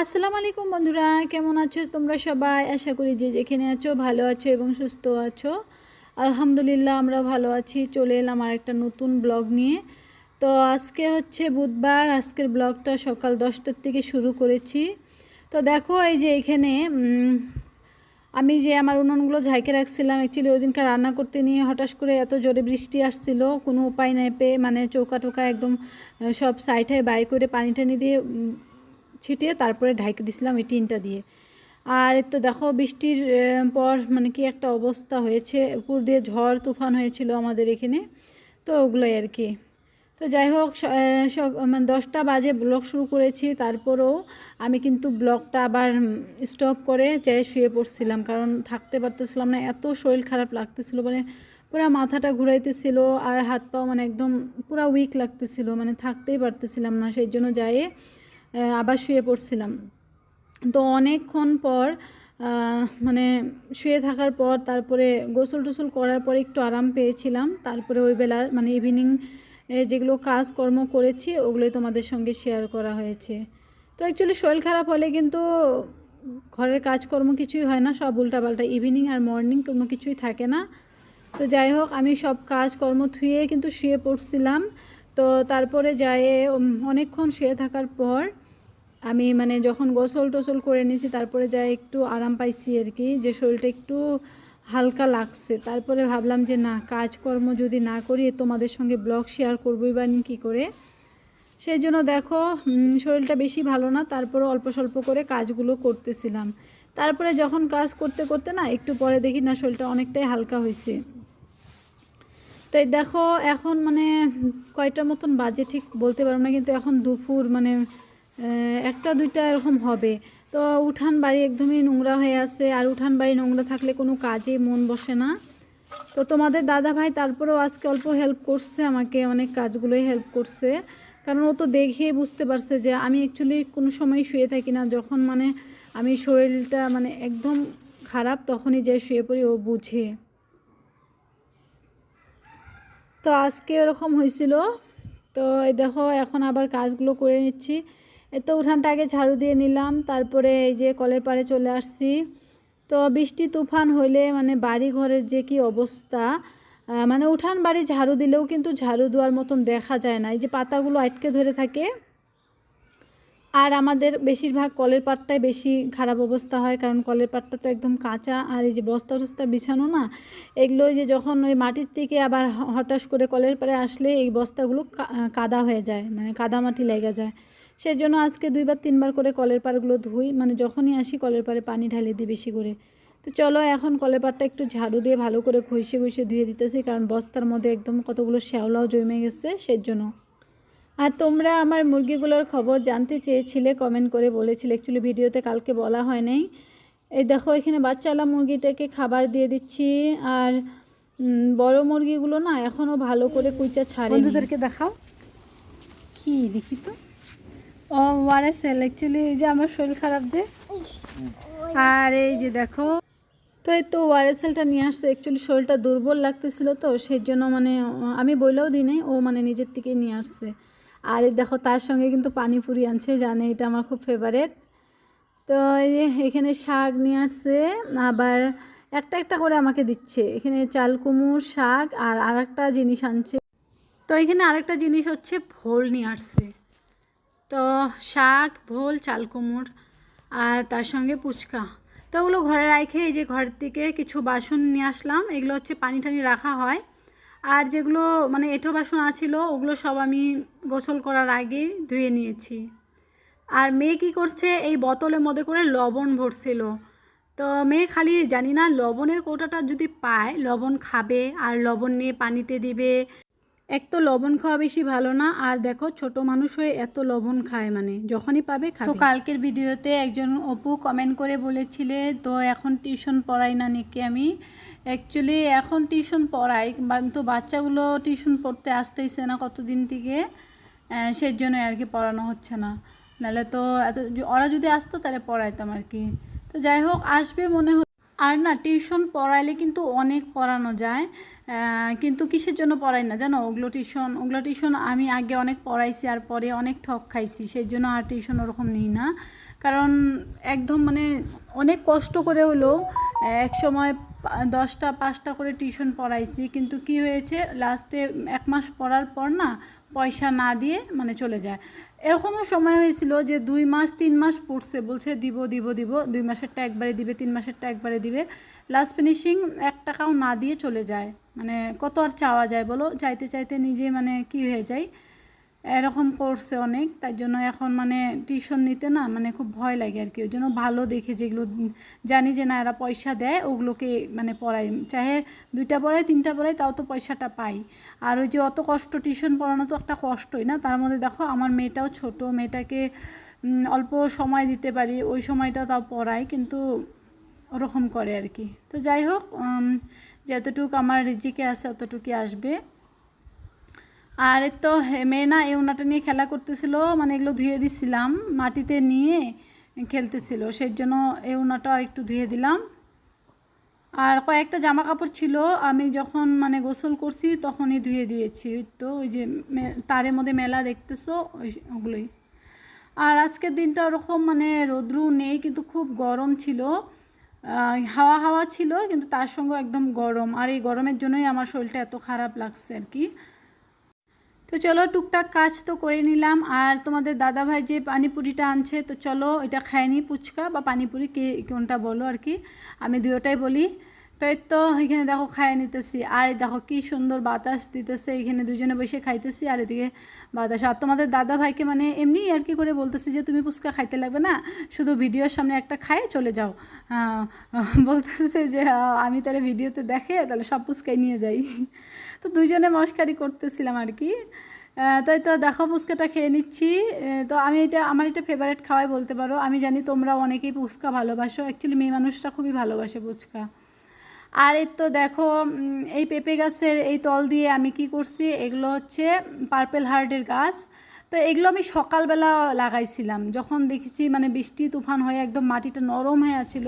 আসসালামু আলাইকুম বন্ধুরা, কেমন আছো তোমরা সবাই? আশা করি যে যেখানে আছো ভালো আছো এবং সুস্থ আছো। আলহামদুলিল্লাহ, আমরা ভালো আছি। চলে এলাম আর একটা নতুন ব্লগ নিয়ে। তো আজকে হচ্ছে বুধবার, আজকের ব্লগটা সকাল দশটার থেকে শুরু করেছি। তো দেখো, এই যে এখানে আমি যে আমার উনুনগুলো ঝাইকে রাখছিলাম অ্যাকচুয়ালি ওই দিনকার রান্না করতে নিয়ে হঠাৎ করে এত জোরে বৃষ্টি আসছিল, কোনো উপায় নাই পেয়ে মানে চৌকা টোকা একদম সব সাইডে বাই করে পানি টানি দিয়ে ছিটিয়ে তারপরে ঢাইকে দিছিলাম এই টিনটা দিয়ে। আর তো দেখো বৃষ্টির পর মানে কি একটা অবস্থা হয়েছে। উপর দিয়ে ঝড়, তুফান হয়েছিল আমাদের এখানে, তো ওগুলোই আর কি। তো যাই হোক মানে দশটা বাজে ব্লগ শুরু করেছি, তারপরেও আমি কিন্তু ব্লগটা আবার স্টপ করে যাই শুয়ে পড়ছিলাম, কারণ থাকতে পারতেছিলাম না, এত শরীর খারাপ লাগতেছিল মানে পুরো মাথাটা ঘুরাইতেছিল আর হাত পা মানে একদম পুরো উইক লাগতেছিল মানে থাকতেই পারতেছিলাম না, সেই জন্য যাই আবার শুয়ে পড়ছিলাম। তো অনেকক্ষণ পর মানে শুয়ে থাকার পর তারপরে গোসল টোসল করার পর একটু আরাম পেয়েছিলাম। তারপরে ওই বেলা মানে ইভিনিং যেগুলো কাজকর্ম করেছি, ওগুলোই তোমাদের সঙ্গে শেয়ার করা হয়েছে। তো অ্যাকচুয়ালি শরীর খারাপ হলে কিন্তু ঘরের কাজকর্ম কিছুই হয় না, সব উল্টাপাল্টা। ইভিনিং আর মর্নিং কোনো কিছুই থাকে না। তো যাই হোক, আমি সব কাজকর্ম থুয়ে কিন্তু শুয়ে পড়ছিলাম। তো তারপরে যাই অনেকক্ষণ শুয়ে থাকার পর আমি মানে যখন গোসল টোসল করে নিয়েছি তারপরে যাই একটু আরাম পাইছি আর কি, যে শরীরটা একটু হালকা লাগছে। তারপরে ভাবলাম যে না, কাজকর্ম যদি না করি, তোমাদের সঙ্গে ব্লগ শেয়ার করবোই বা কী করে? সেই জন্য দেখো শরীরটা বেশি ভালো না তারপরে অল্প স্বল্প করে কাজগুলো করতেছিলাম। তারপরে যখন কাজ করতে করতে না, একটু পরে দেখি না, শরীরটা অনেকটাই হালকা হয়েছে তাই দেখো, এখন মানে কয়টার মতন বাজে ঠিক বলতে পারব না, কিন্তু এখন দুপুর মানে একটা, দুইটা এরকম হবে। তো উঠান বাড়ি একদমই নোংরা হয়ে আছে। আর উঠান বাড়ি নোংরা থাকলে কোনো কাজে মন বসে না। তো তোমাদের দাদা ভাই তারপরেও আজকে অল্প হেল্প করছে আমাকে, অনেক কাজগুলোই হেল্প করছে। কারণ ও তো দেখে বুঝতে পারছে যে আমি অ্যাকচুয়ালি কোনো সময় শুয়ে থাকি না। যখন মানে আমি শরীরটা মানে একদম খারাপ, তখনই যে শুয়ে পড়ি, ও বুঝে। তো আজকে এরকম হয়েছিল। তো দেখো, এখন আবার কাজগুলো করে নিচ্ছি। তো উঠানটা আগে ঝাড়ু দিয়ে নিলাম, তারপরে এই যে কলের পাড়ে চলে আসছি। তো বৃষ্টি তুফান হইলে মানে বাড়ি ঘরের যে কি অবস্থা মানে উঠান বাড়ি ঝাড়ু দিলেও কিন্তু ঝাড়ু দেওয়ার মতন দেখা যায় না। এই যে পাতাগুলো আটকে ধরে থাকে, আর আমাদের বেশিরভাগ কলের পাটটাই বেশি খারাপ অবস্থা হয়, কারণ কলের পাটটা তো একদম কাঁচা, আর এই যে বস্তা টস্তা বিছানো না, এগুলো যে যখন ওই মাটির থেকে আবার হঠাৎ করে কলের পাড়ে আসলে এই বস্তাগুলো কাদা হয়ে যায় মানে কাদা মাটি লেগে যায়। সেই জন্য আজকে দুইবার, তিনবার করে কলের পাড়গুলো ধুই। মানে যখনই আসি কলের পাড়ে পানি ঢালিয়ে দিই বেশি করে। তো চলো এখন কলের পাড়টা একটু ঝাড়ু দিয়ে ভালো করে ঘষে ঘষে ধুয়ে দিতেছি, কারণ বস্তার মধ্যে একদম কতগুলো শ্যাওলাও জমে গেছে সেই জন্য আর তোমরা আমার মুরগিগুলোর খবর জানতে চেয়েছিলে কমেন্ট করে বলেছিলে। অ্যাকচুয়ালি ভিডিওতে কালকে বলা হয় নাই। এই দেখো, এখানে বাচ্চালা মুরগিটাকে খাবার দিয়ে দিচ্ছি। আর বড় মুরগিগুলো না এখনও ভালো করে কুইচা ছাড়ে বন্ধুদেরকে দেখাও। কি, দেখি তো। ও ওয়ারেসেল অ্যাকচুয়ালি এই যে আমার শরীর খারাপ যে। আর এই যে দেখো, তো এই তো ওয়ারেসেলটা নিয়ে আসছে। অ্যাকচুয়ালি শরীরটা দুর্বল লাগতেছিল তো, সেই জন্য মানে আমি বললেও দিই ও মানে নিজের থেকে নিয়ে আসছে। আর এই দেখো, তার সঙ্গে কিন্তু পানিপুরি আনছে, জানে এটা আমার খুব ফেভারেট তো এখানে শাক নিয়ে আসছে, আবার একটা একটা করে আমাকে দিচ্ছে। এখানে চাল কুমড় শাক আর আরেকটা জিনিস আনছে। তো এখানে আরেকটা জিনিস হচ্ছে ভোল নিয়ে আসছে। তো শাক, ভোল চাল কুমড় আর তার সঙ্গে পুচকা। তো ওগুলো ঘরে রাখে এই যে ঘর থেকে কিছু বাসন নিয়ে আসলাম। এগুলো হচ্ছে পানি টানি রাখা হয়। আর যেগুলো মানে এঁঠো বাসন আছিল, ওগুলো সব আমি গোসল করার আগে ধুয়ে নিয়েছি। আর মেয়ে কী করছে, এই বোতলের মধ্যে করে লবণ ভরছিল। তো মেয়ে খালি জানি না, লবণের কোটাটা যদি পায়, লবণ খাবে আর লবণ নিয়ে পানিতে দিবে। এক তো লবণ খাওয়া বেশি ভালো না আর দেখো ছোট মানুষ হয়ে এত লবণ খায় মানে যখনই পাবে খাবে। তো কালকের ভিডিওতে একজন অপু কমেন্ট করে বলেছিলে তো এখন টিউশন পড়াই না নাকি আমি? অ্যাকচুয়ালি এখন টিউশন পড়াই তো বাচ্চাগুলো টিউশন পড়তে আসতেইছে না কতদিন থেকে আহ, সেই জন্য আর কি পড়ানো হচ্ছে না। নাহলে তো এত ওরা যদি আসতো তাহলে পড়াইতাম আর কি। তো যাই হোক আসবে মনে আর না টিউশন পড়াইলে কিন্তু অনেক পড়ানো যায়। কিন্তু কিসের জন্য পড়াই না? জানো, ওগুলো টিউশন ওগুলো টিউশন আমি আগে অনেক পড়াইছি আর পরে অনেক ঠক খাইছি, সেই জন্য আর টিউশন ওরকম নিই না। কারণ একদম মানে অনেক কষ্ট করে হলেও এক সময় দশটা, পাঁচটা করে টিউশন পড়াইছি। কিন্তু কি হয়েছে, লাস্টে এক মাস পড়ার পর না পয়সা না দিয়ে মানে চলে যায়। এরকমও সময় হয়েছিল যে দুই মাস, তিন মাস পড়ছে, বলছে দিব দিব দিব, দুই মাসেরটা একবারে দিবে, তিন মাসেরটা একবারে দিবে। লাস্ট ফিনিশিং এক টাকাও না দিয়ে চলে যায়। মানে কত আর চাওয়া যায় বলো? চাইতে চাইতে নিজে মানে কি হয়ে যায়? এরকম করছে অনেক, তাই জন্য এখন মানে টিউশন নিতে না মানে খুব ভয় লাগে আর কি। ওই জন্য ভালো দেখে যেগুলো, জানি যে না এরা পয়সা দেয়, ওগুলোকে মানে পড়াই চাহে দুইটা পড়াই তিনটা পড়াই তাও তো পয়সাটা পাই। আর ওই যে অত কষ্ট টিউশন পড়ানো তো একটা কষ্টই না, তার মধ্যে দেখো আমার মেয়েটাও ছোট, মেয়েটাকে অল্প সময় দিতে পারি, ওই সময়টা তাও পড়াই কিন্তু ওরকম করে আর কি। তো যাই হোক যতটুকু আমার রিজিকে আছে, অতটুকুই আসবে। আর তো মেয়ে না এই উনাটা নিয়ে খেলা করতেছিল মানে এগুলো ধুয়ে দিছিলাম, মাটিতে নিয়ে খেলতেছিল সেই জন্য এই আর একটু ধুয়ে দিলাম। আর কয়েকটা জামা কাপড় ছিল, আমি যখন মানে গোসল করছি তখনই ধুয়ে দিয়েছি তো ওই যে তারের মধ্যে মেলা দেখতেছো ওগুলোই। আর আজকের দিনটা ওরকম মানে রোদ্রু নেই, কিন্তু খুব গরম ছিল। হাওয়া হাওয়া ছিল, কিন্তু তার সঙ্গে একদম গরম। আর এই গরমের জন্যই আমার শরীরটা এত খারাপ লাগছে আর কি। তো চলো টুকটাক কাজ তো করে নিলাম। আর তোমাদের দাদাভাই যে পানিপুরিটা আনছে, তো চলো এটা খায়নি পুচকা বা পানিপুরি কে, কোনটা বলো আর কি। আমি দুয়োটাই বলি। তো এই তো এখানে দেখো খাইয়ে নিতেছি, আর দেখো কি সুন্দর বাতাস দিতেছে, এখানে দুজনে বসে খাইতেছি, আর এদিকে বাতাস। আর তোমাদের দাদা ভাইকে মানে এমনি আর কি করে বলতেছি যে, তুমি ফুচকা খাইতে লাগবে না, শুধু ভিডিওর সামনে একটা খায় চলে যাও। বলতেছে যে আমি তাহলে ভিডিওতে দেখে তাহলে সব ফুচকাই নিয়ে যাই। তো দুজনে মস্কারি করতেছিলাম আর কি। তাই তো দেখো ফুচকাটা খেয়ে নিচ্ছি। তো আমি এটা, আমার এটা ফেভারিট খাওয়াই বলতে পারো। আমি জানি তোমরা অনেকেই ফুচকা ভালোবাসো। অ্যাকচুয়ালি মেয়ে মানুষরা খুবই ভালোবাসে ফুচকা। আর এর তো দেখো এই পেঁপে গাছের এই তল দিয়ে আমি কি করছি, এগুলো হচ্ছে পার্পেল হার্টের গাছ। তো এগুলো আমি সকালবেলা লাগাইছিলাম, যখন দেখেছি মানে বৃষ্টি তুফান হয়ে একদম মাটিটা নরম হয়ে আছিল,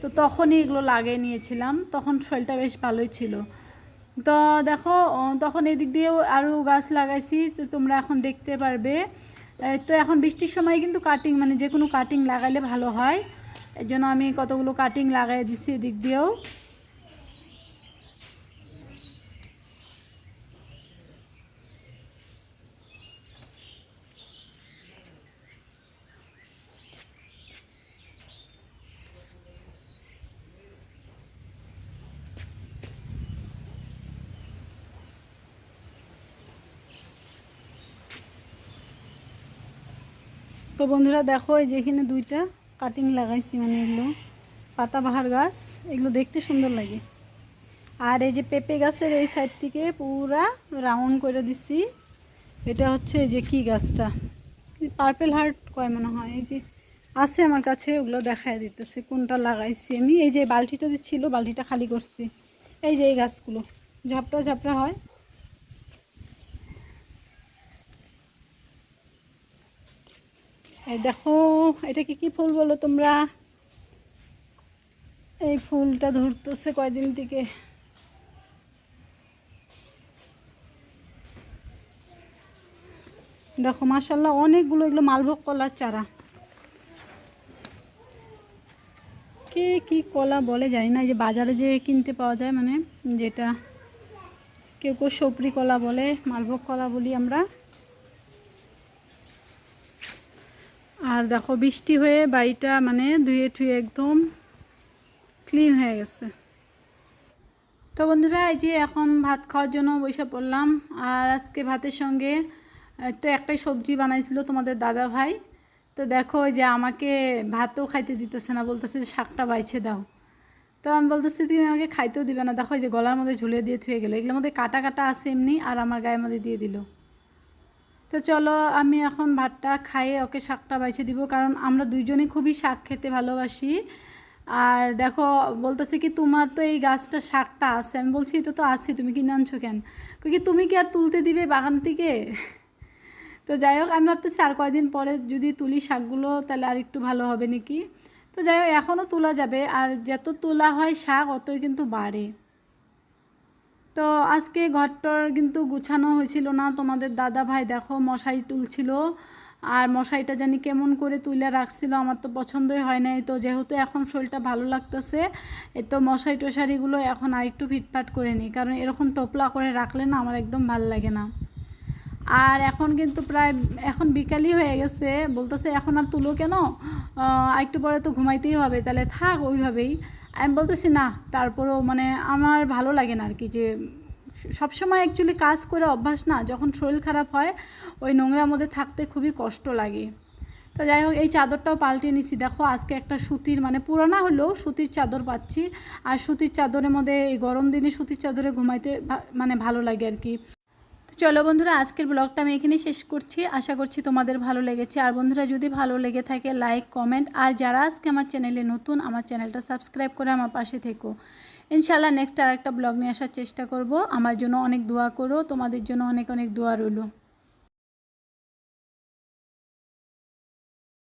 তো তখনই এগুলো লাগিয়ে নিয়েছিলাম, তখন শরীরটা বেশ ভালোই ছিল। তো দেখো তখন এদিক দিয়েও আরও গাছ লাগাইছি, তো তোমরা এখন দেখতে পারবে। তো এখন বৃষ্টির সময় কিন্তু কাটিং মানে যে কোনো কাটিং লাগাইলে ভালো হয়। এর জন্য আমি কতগুলো কাটিং লাগাই দিচ্ছি এদিক দিয়েও। তো বন্ধুরা দেখো এই যে এখানে দুইটা কাটিং লাগাইছি মানে এগুলো পাতাবাহার গাছ, এগুলো দেখতে সুন্দর লাগে। আর এই যে পেঁপে গাছের এই সাইড থেকে পুরা রাউন্ড করে দিছি। এটা হচ্ছে এই যে কি গাছটা? পার্পেল হার্ট কয় মনে হয়, এই যে আছে আমার কাছে, ওগুলো দেখায় দিতেছে, কোনটা লাগাইছি আমি। এই যে বালতিটা যে ছিল, বালতিটা খালি করছি। এই যে এই গাছগুলো, ঝাপটা ঝাপটা হয়। এই দেখো এটা কি কি ফুল বলো তোমরা? এই ফুলটা ধরতেছে কয়দিন থেকে? দেখো মাশাল্লাহ অনেকগুলো এগুলো মালভোগ কলার চারা। কে কি কলা বলে জানি না যে বাজারে যে কিনতে পাওয়া যায় মানে যেটা কেউ কেউ সপরি কলা বলে, মালভোগ কলা বলি আমরা। আর দেখো বৃষ্টি হয়ে বাড়িটা মানে ধুয়ে টুয়ে একদম ক্লিন হয়ে গেছে। তো বন্ধুরা, এই যে এখন ভাত খাওয়ার জন্য বসে পড়লাম আর আজকে ভাতের সঙ্গে তো একটাই সবজি বানাইছিল তোমাদের দাদা ভাই। তো দেখো যে আমাকে ভাতও খাইতে দিতেছে না, বলতেছে যে শাকটা বাইছে দাও। তো আমি বলতেছি, তুমি আমাকে খাইতেও দিবে না। দেখো যে গলার মধ্যে ঝুলিয়ে দিয়ে থুয়ে গেলো। এগুলোর মধ্যে কাটা কাটা আছে এমনি, আর আমার গায়ের মধ্যে দিয়ে দিল। তো চলো, আমি এখন ভাতটা খাইয়ে ওকে শাকটা বাইছে দিব, কারণ আমরা দুইজনে খুবই শাক খেতে ভালোবাসি। আর দেখো, বলতেছে কি, তোমার তো এই গাছটা শাকটা আছে। আমি বলছি, এটা তো আছে, তুমি কিনে আনছো কেন? কি, তুমি কি আর তুলতে দিবে বাগান থেকে? তো যাই হোক, আমি ভাবতেছি আর কয়দিন পরে যদি তুলি শাকগুলো, তাহলে আর একটু ভালো হবে নাকি? তো যাই হোক এখনও তোলা যাবে, আর যত তোলা হয় শাক, অতই কিন্তু বাড়ে। তো আজকে ঘরটার কিন্তু গুছানো হয়েছিল না। তোমাদের দাদা ভাই দেখো মশাই তুলছিল। আর মশাইটা জানি কেমন করে তুলে রাখছিল, আমার তো পছন্দই হয় নাই। তো যেহেতু এখন শরীরটা ভালো লাগতেছে তো মশাই টশারিগুলো এখন আর একটু ফিটফাট করে নিই। কারণ এরকম টোপলা করে রাখলে না আমার একদম ভালো লাগে না। আর এখন কিন্তু প্রায়, এখন বিকালই হয়ে গেছে। বলতেছে এখন আর তুলো কেন? একটু পরে তো ঘুমাইতেই হবে। তাহলে থাক ওইভাবেই। আমি বলতেছি, না, তারপরেও মানে আমার ভালো লাগে না আর কি যে সবসময় অ্যাকচুয়ালি কাজ করে অভ্যাস না, যখন শরীর খারাপ হয়, ওই নোংরার মধ্যে থাকতে খুবই কষ্ট লাগে। তো যাই হোক, এই চাদরটাও পাল্টে নিছি। দেখো, আজকে একটা সুতির মানে পুরানা হলেও সুতির চাদর পাচ্ছি। আর সুতির চাদরের মধ্যে এই গরম দিনে সুতির চাদরে ঘুমাইতে মানে ভালো লাগে আর কি চলো বন্ধুরা, আজকের ব্লগটা আমি এখানেই শেষ করছি। আশা করছি তোমাদের ভালো লেগেছে। আর বন্ধুরা, যদি ভালো লেগে থাকে লাইক কমেন্ট আর যারা আজকে আমার চ্যানেলে নতুন, আমার চ্যানেলটা সাবস্ক্রাইব করে আমার পাশে থেকো। ইনশাল্লাহ নেক্সট আর একটা ব্লগ নিয়ে আসার চেষ্টা করব। আমার জন্য অনেক দোয়া করো। তোমাদের জন্য অনেক অনেক দোয়া রইল।